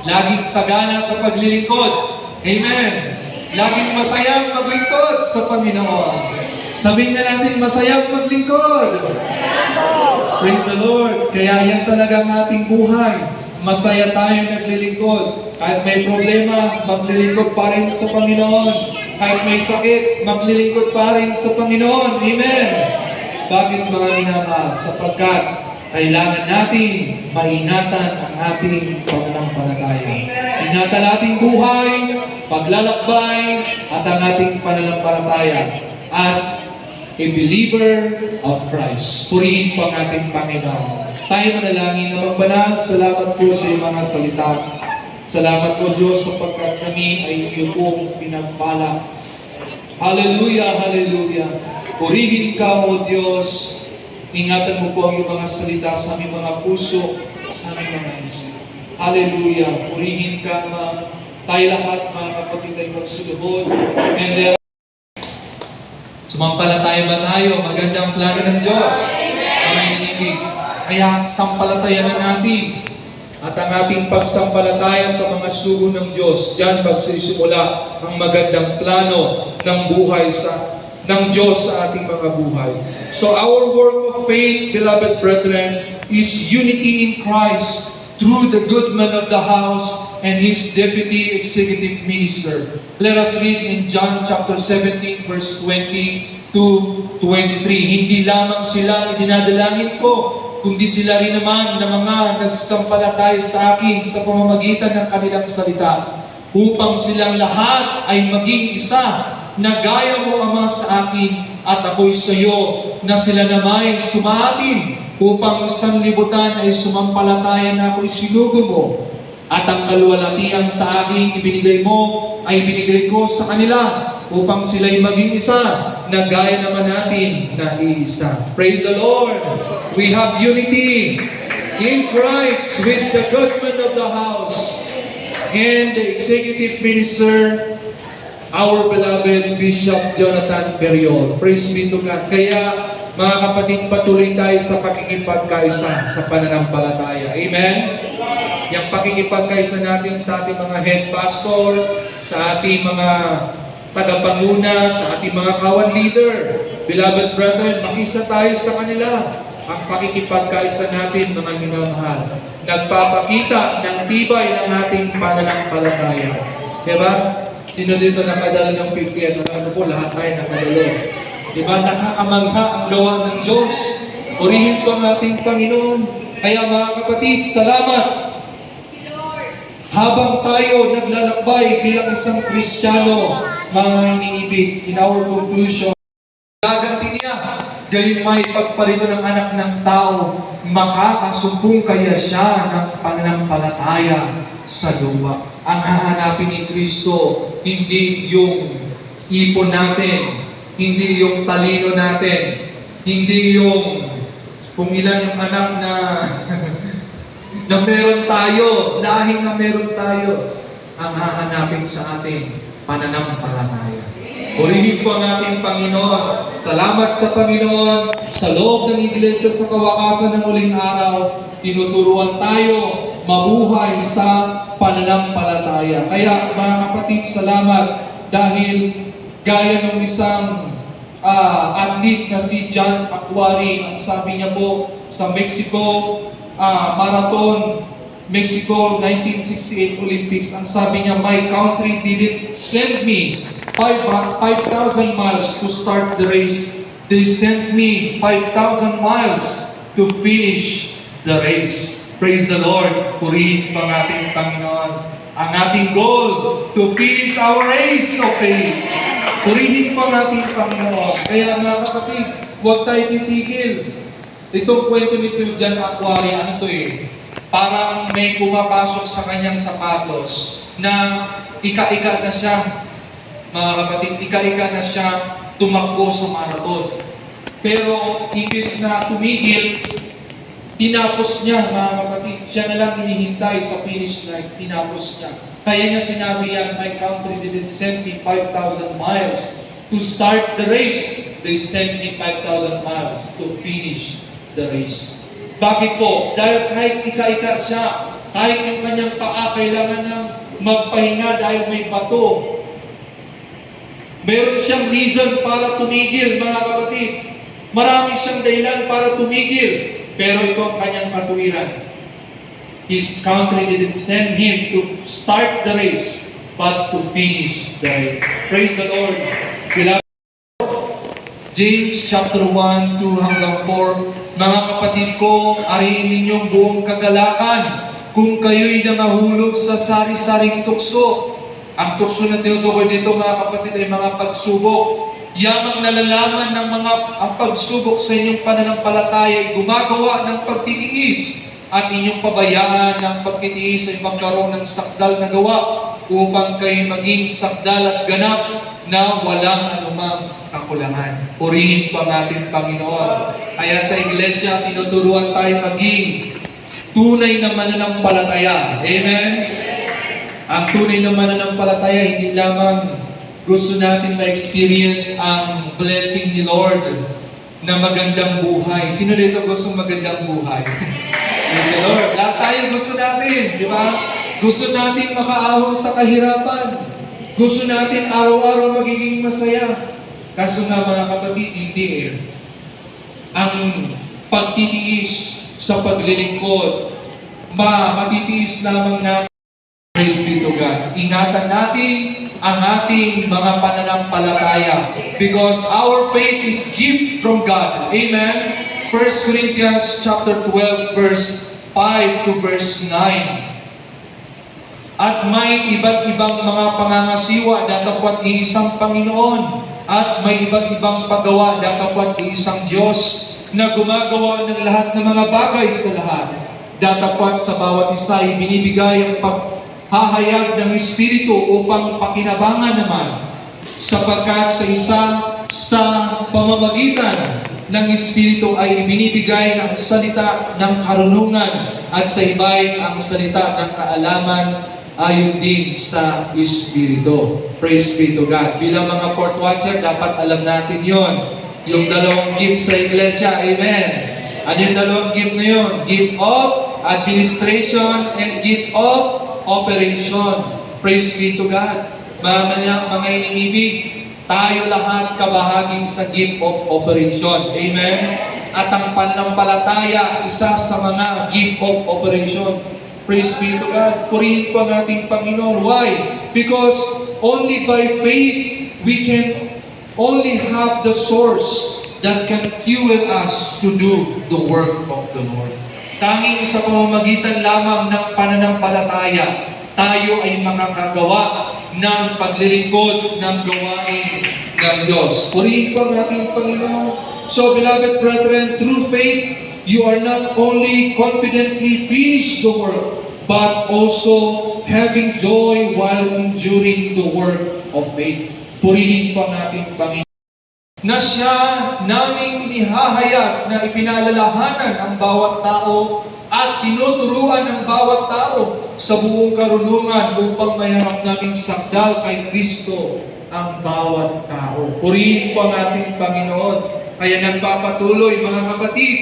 Laging sagana sa paglilingkod. Amen. Laging masayang maglingkod sa Panginoon. Sabihin na natin, masayang maglingkod. Praise the Lord. Kaya yan talaga ang ating buhay. Masaya tayo naglilingkod. Kahit may problema, maglilingkod pa rin sa Panginoon. Kahit may sakit, maglilingkod pa rin sa Panginoon. Amen. Bakit mga minamahal? Sapagkat kailangan natin mainatan ang ating pananampalataya. Ingatan ating buhay, paglalakbay, at ang ating pananampalataya as a believer of Christ. Purihin po ang ating Panginoon. Tayo manalangin na magbanal. Salamat po sa iyong mga salita. Salamat po Diyos sapagkat kami ay iyo pong pinagpala. Hallelujah, hallelujah. Purihin ka, O Diyos. Ingatan mo po ang iyong mga salita sa aming mga puso, sa aming mga isip. Hallelujah. Purihin ka, ma. Tayo lahat, mga kapatid, ay magsuluhod. And let Sumampalataya ba tayo? Magandang plano ng Diyos. Ang iniibig. Kaya sampalatayan na natin. At ang ating pagsampalataya sa mga sugo ng Diyos, diyan magsisimula ang magandang plano ng buhay sa ng Diyos sa ating mga buhay. So our work of faith, beloved brethren, is unity in Christ through the good man of the house and his deputy executive minister. Let us read in John chapter 17 verse 20 to 23. Hindi lamang sila na dinadalangin ko, kundi sila rin naman na mga nagsasampalataya sa akin sa pamamagitan ng kanilang salita, upang silang lahat ay maging isa na gaya mo, Ama, sa akin at ako'y sa iyo, na sila namay sumaatin upang sanlibutan ay sumampalataya na ako'y sinugo mo. At ang kaluwalhatian sa akin ibinigay mo ay binigay ko sa kanila upang sila'y maging isa na gaya naman natin na iisa. Praise the Lord! We have unity in Christ with the man of the house and the executive minister our beloved Bishop Jonathan Ferriol. Praise be to God. Kaya, mga kapatid, patuloy tayo sa pakikipagkaisa sa pananampalataya. Amen? Yung pakikipagkaisa natin sa ating mga head pastor, sa ating mga tagapanguna, sa ating mga kawan leader. Beloved brethren, makisa tayo sa kanila. Ang pakikipagkaisa natin, mga minamahal, nagpapakita ng tibay ng ating pananampalataya. Diba? Sino dito nakadala ng 50 at ano po, lahat tayo nakadalo. Diba? Nakakamangha ang gawa ng Diyos. Purihin ko ang ating Panginoon. Kaya mga kapatid, salamat. Habang tayo naglalakbay bilang isang Kristiyano, mga iniibig, in our conclusion, gaganti niya, gayon may pagparito ng anak ng tao, makakasumpong kaya siya ng pananampalataya sa lupa. Ang hahanapin ni Kristo, hindi yung ipon natin, hindi yung talino natin, hindi yung kung ilan yung anak na na meron tayo, lahing na meron tayo, ang hahanapin sa ating pananampalataya. Purihin po ang ating Panginoon. Salamat sa Panginoon. Sa loob ng iglesia sa kawakasan ng uling araw, tinuturuan tayo mabuhay sa pananampalataya. Kaya mga kapatid, salamat dahil gaya ng isang ah, athlete na si John Aquari, ang sabi niya po sa Mexico ah, Marathon, Mexico 1968 Olympics, ang sabi niya, my country didn't send me 5 5,000 miles to start the race. They sent me 5,000 miles to finish the race. Praise the Lord. Purihin pa ang ating Panginoon. Ang ating goal, to finish our race of. Purihin pa ang ating Panginoon. Kaya mga kapatid, huwag tayo titigil. Itong kwento nito John Aquari, ano to eh, parang may pumapasok sa kanyang sapatos na ika-ika na siya. Mga kapatid, ika-ika na siya tumakbo sa marathon. Pero imbis na tumigil, tinapos niya, mga kapatid. Siya na lang hinihintay sa finish line, tinapos niya. Kaya niya sinabi yan, my country didn't send me 5,000 miles to start the race. They sent me 5,000 miles to finish the race. Bakit po? Dahil kahit ika-ika siya, kahit yung kanyang paa kailangan ng magpahinga dahil may bato. Meron siyang reason para tumigil, mga kapatid. Marami siyang dahilan para tumigil. Pero ito ang kanyang katuwiran. His country didn't send him to start the race, but to finish the race. Praise the Lord. Beloved, James chapter 1, 2 hanggang 4. Mga kapatid ko, ariin ninyong buong kagalakan kung kayo'y nangahulog sa sari-saring tukso. Ang tukso na tinutukoy dito mga kapatid ay mga pagsubok. Yamang nalalaman ng mga ang pagsubok sa inyong pananampalataya ay gumagawa ng pagtitiis at inyong pabayaan ng pagtitiis ay magkaroon ng sakdal na gawa upang kayo maging sakdal at ganap na walang anumang kakulangan. Purihin po ang ating Panginoon. Kaya sa iglesia, tinuturuan tayo maging tunay na mananampalataya. Amen? Ang tunay na mananampalataya, hindi lamang gusto natin ma-experience ang blessing ni Lord na magandang buhay. Sino dito gusto magandang buhay? Praise the Lord. Lahat tayo gusto natin, di ba? Gusto natin makaahon sa kahirapan. Gusto natin araw-araw magiging masaya. Kaso nga mga kapatid, hindi eh. Ang pagtitiis sa paglilingkod, ma matitiis lamang natin Praise be to God. Ingatan natin ang ating mga pananampalataya because our faith is gift from God. Amen. 1 Corinthians chapter 12 verse 5 to verse 9. At may iba't ibang mga pangangasiwa datapwat ni isang Panginoon at may iba't ibang paggawa datapwat ni isang Diyos na gumagawa ng lahat ng mga bagay sa lahat. Datapwat sa bawat isa ay binibigay ang paghahayag ng Espiritu upang pakinabangan naman sapagkat sa isa sa pamamagitan ng Espiritu ay ibinibigay ang salita ng karunungan at sa iba'y ang salita ng kaalaman ayon din sa Espiritu. Praise be to God. Bilang mga port watcher, dapat alam natin yon. Yung dalawang gift sa iglesia. Amen. Ano yung dalawang gift na yun? Gift of administration and gift of operation. Praise be to God. Mga mga inibig, tayo lahat kabahaging sa gift of operation. Amen? At ang pananampalataya, isa sa mga gift of operation. Praise be to God. Purihin po ang ating Panginoon. Why? Because only by faith we can only have the source that can fuel us to do the work of the Lord. Tanging sa pamamagitan lamang ng pananampalataya, tayo ay makakagawa ng paglilingkod ng gawain ng Diyos. Purihin po ang ating Panginoon. So, beloved brethren, through faith, you are not only confidently finish the work, but also having joy while enduring the work of faith. Purihin po ang ating Panginoon na siya naming inihahayag na ipinalalahanan ang bawat tao at tinuturuan ng bawat tao sa buong karunungan upang maharap naming sakdal kay Kristo ang bawat tao. Purihin po ang ating Panginoon. Kaya nagpapatuloy mga kapatid,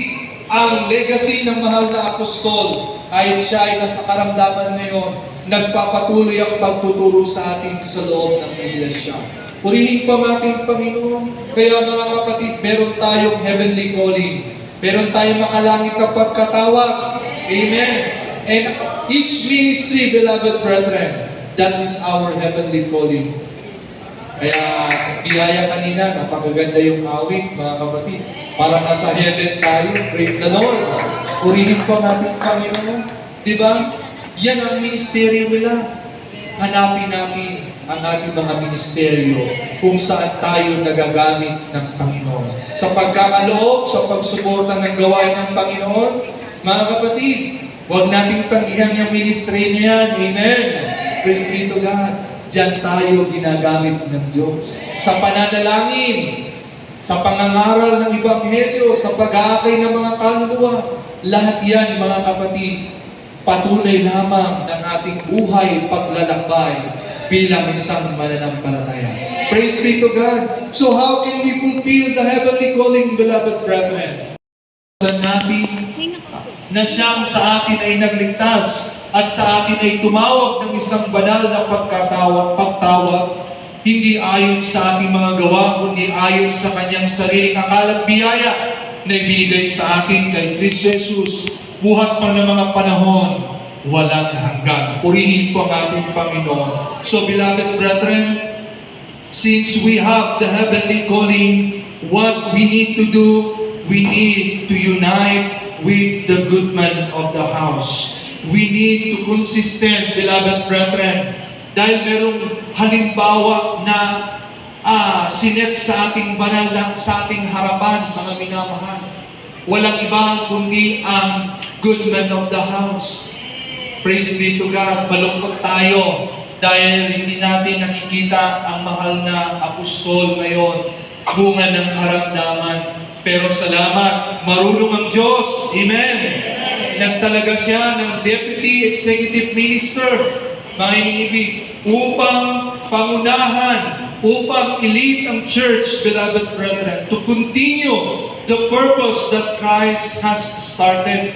ang legacy ng mahal na apostol, kahit siya ay nasa karamdaman ngayon, nagpapatuloy ang pagtuturo sa atin sa loob ng iglesia. Purihin po ang ating Panginoon. Kaya mga kapatid, meron tayong heavenly calling. Meron tayong makalangit na pagkatawag. Amen. And each ministry, beloved brethren, that is our heavenly calling. Kaya biyaya kanina, napakaganda yung awit, mga kapatid. Parang nasa heaven tayo. Praise the Lord. Purihin po ang ating Panginoon. Di? Yan ang ministeryo nila. Hanapin namin ang ating mga ministeryo kung saan tayo nagagamit ng Panginoon. Sa pagkakaloob, sa pagsuporta ng gawain ng Panginoon, mga kapatid, huwag nating tanggihan yung ministry niyan. Amen. Praise be to God. Diyan tayo ginagamit ng Diyos. Sa pananalangin, sa pangangaral ng Ebanghelyo, sa pag-aakay ng mga kaluluwa, lahat yan, mga kapatid, patunay lamang ng ating buhay paglalakbay bilang isang mananampalataya. Praise be to God. So how can we fulfill the heavenly calling, beloved brethren? Sa natin na siyang sa atin ay nagligtas at sa atin ay tumawag ng isang banal na pagkatawag, pagtawag, hindi ayon sa ating mga gawa, kundi ayon sa kanyang sariling akal at biyaya na ibinigay sa atin kay Kristo Jesus, buhat pa ng mga panahon, walang hanggan. Purihin po ang ating Panginoon. So, beloved brethren, since we have the heavenly calling, what we need to do, we need to unite with the good man of the house. We need to consistent, beloved brethren, dahil merong halimbawa na ah, sinet sa ating banal na, sa ating harapan, mga minamahal. Walang iba kundi ang good man of the house. Praise be to God. Malungkot tayo dahil hindi natin nakikita ang mahal na apostol ngayon, bunga ng karamdaman. Pero salamat, marunong ang Diyos. Amen. Nagtalaga siya ng Deputy Executive Minister, mga iniibig, upang pangunahan, upang i-lead ang church, beloved brethren, to continue the purpose that Christ has started.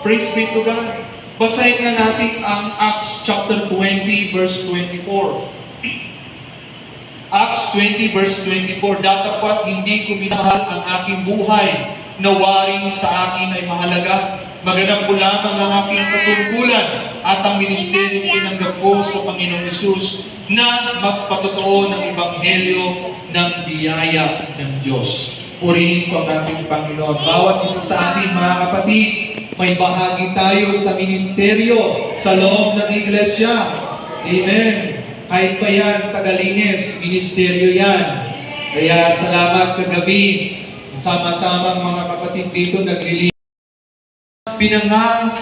Praise be to God. Basahin nga natin ang Acts chapter 20 verse 24. Acts 20 verse 24, Datapat hindi ko minahal ang aking buhay na waring sa akin ay mahalaga. Maganap ko lamang ang aking katungkulan at ang ministeryo tinanggap ko sa Panginoong Yesus na magpatotoo ng Ebanghelyo ng biyaya ng Diyos. Purihin ko ang ating Panginoon. Bawat isa sa atin, mga kapatid, may bahagi tayo sa ministeryo sa loob ng iglesia. Amen. Kahit pa yan, tagalinis, ministeryo yan. Kaya salamat kagabi. Sama-sama mga kapatid dito naglilinis. Pinanga,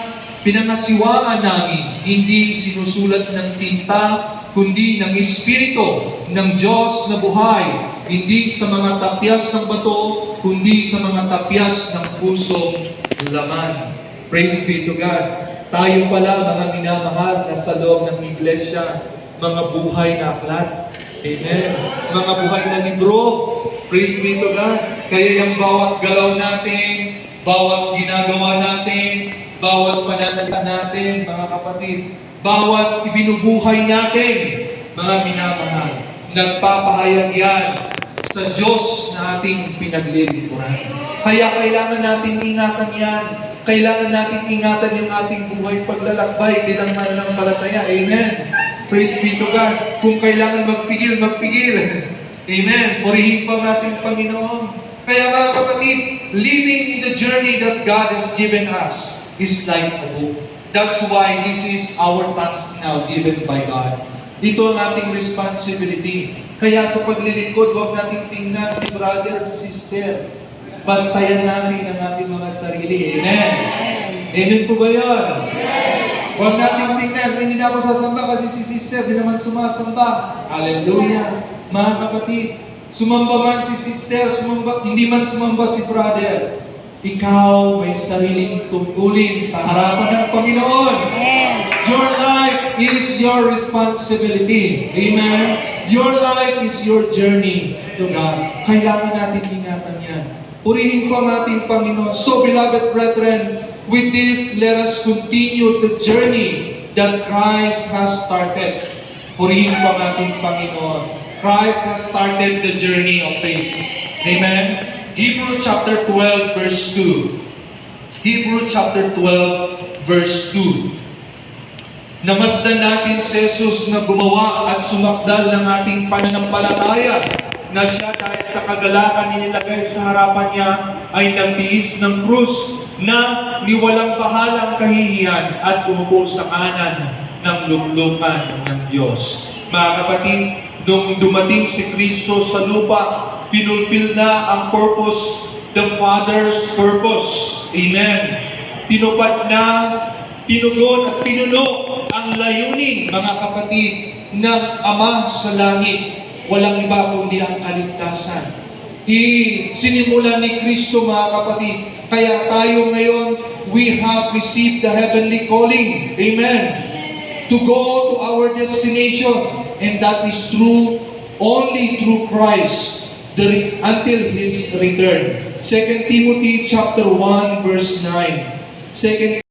pinangasiwaan namin, hindi sinusulat ng tinta, kundi ng Espiritu ng Diyos na buhay, hindi sa mga tapyas ng bato, kundi sa mga tapyas ng pusong laman. Praise be to God. Tayo pala, mga minamahal na sa loob ng iglesia, mga buhay na aklat. Amen. Mga buhay na libro. Praise be to God. Kaya yung bawat galaw natin, bawat ginagawa natin, bawat pananalita natin, mga kapatid, bawat ibinubuhay natin, mga minamahal, nagpapahayag yan sa Diyos na ating pinaglilingkuran. Kaya kailangan natin ingatan yan. Kailangan natin ingatan yung ating buhay paglalakbay bilang mananampalataya. Amen. Praise be to God. Kung kailangan magpigil, magpigil. Amen. Purihin pa natin Panginoon. Kaya mga kapatid, living in the journey that God has given us is like a book. That's why this is our task now given by God. Ito ang ating responsibility. Kaya sa paglilingkod, huwag nating tingnan si brother, si sister. Bantayan natin ang ating mga sarili. Amen. Amen po ba yun? Huwag nating tingnan, hindi na ako sasamba kasi si sister di naman sumasamba. Hallelujah. Mga kapatid, sumamba man si sister, sumamba, hindi man sumamba si brother. Ikaw may sariling tungkulin sa harapan ng Panginoon. Your life is your responsibility. Amen? Your life is your journey to God. Kailangan natin ingatan yan. Purihin ko ang ating Panginoon. So, beloved brethren, with this, let us continue the journey that Christ has started. Purihin ko ang ating Panginoon. Christ has started the journey of faith. Amen? Hebrew chapter 12 verse 2. Hebrew chapter 12 verse 2. Namasdan natin si Jesus na gumawa at sumakdal ng ating pananampalataya na siya dahil sa kagalakan nilagay sa harapan niya ay nagtiis ng krus na niwalang bahalang kahihiyan at umupo sa kanan ng luklukan ng Diyos. Mga kapatid, nung dumating si Kristo sa lupa, pinulpil na ang purpose, the Father's purpose. Amen. Tinupad na, tinugon at pinuno ang layunin, mga kapatid, ng Ama sa langit. Walang iba kundi ang kaligtasan. I sinimula ni Kristo mga kapatid. Kaya tayo ngayon, we have received the heavenly calling. Amen. To go to our destination. And that is true only through Christ the, until His return. 2 Timothy chapter 1 verse 9. Second